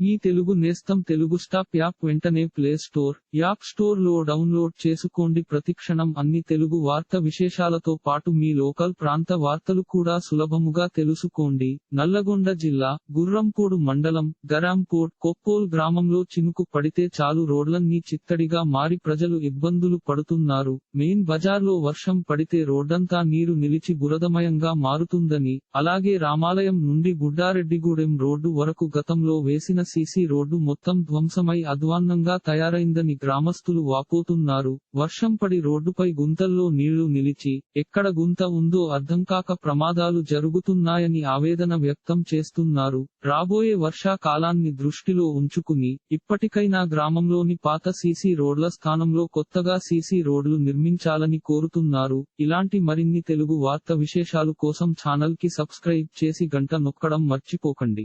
మీ తెలుగు నేస్తం Telugu stop app వెంటనే play store app స్టోర్లో డౌన్లోడ్ చేసుకోండి. ప్రతిక్షణం అన్ని తెలుగు వార్త విశేషాలతో పాటు మీ లోకల్ ప్రాంత వార్తలు కూడా సులభముగా తెలుసుకోండి. నల్లగొండ జిల్లా గుర్రంపోడు మండలం గరాంపోడ్ కొప్పోల్ గ్రామంలో చినుకు పడితే చాలు రోడ్లన్నీ చిత్తడిగా మారి ప్రజలు ఇబ్బందులు పడుతున్నారు. మెయిన్ బజార్లో వర్షం పడితే రోడ్డంతా నీరు నిలిచి బురదమయంగా మారుతుందని అలాగే రామాలయం నుండి గుడ్డారెడ్డిగూడెం రోడ్డు వరకు గతంలో వేసిన సీసీ రోడ్డు మొత్తం ధ్వంసమై అధ్వాన్నంగా తయారైందని గ్రామస్తులు వాపోతున్నారు. వర్షం పడి రోడ్డుపై గుంతల్లో నీళ్ళు నిలిచి ఎక్కడ గుంత ఉందో అర్థంకాక ప్రమాదాలు జరుగుతున్నాయని ఆవేదన వ్యక్తం చేస్తున్నారు. రాబోయే వర్షాకాలాన్ని దృష్టిలో ఉంచుకుని ఇప్పటికైనా గ్రామంలోని పాత సీసీ రోడ్ల స్థానంలో కొత్తగా సీసీ రోడ్లు నిర్మించాలని కోరుతున్నారు. ఇలాంటి మరిన్ని తెలుగు వార్త విశేషాలు కోసం ఛానల్కి సబ్స్క్రైబ్ చేసి గంట నొక్కడం మర్చిపోకండి.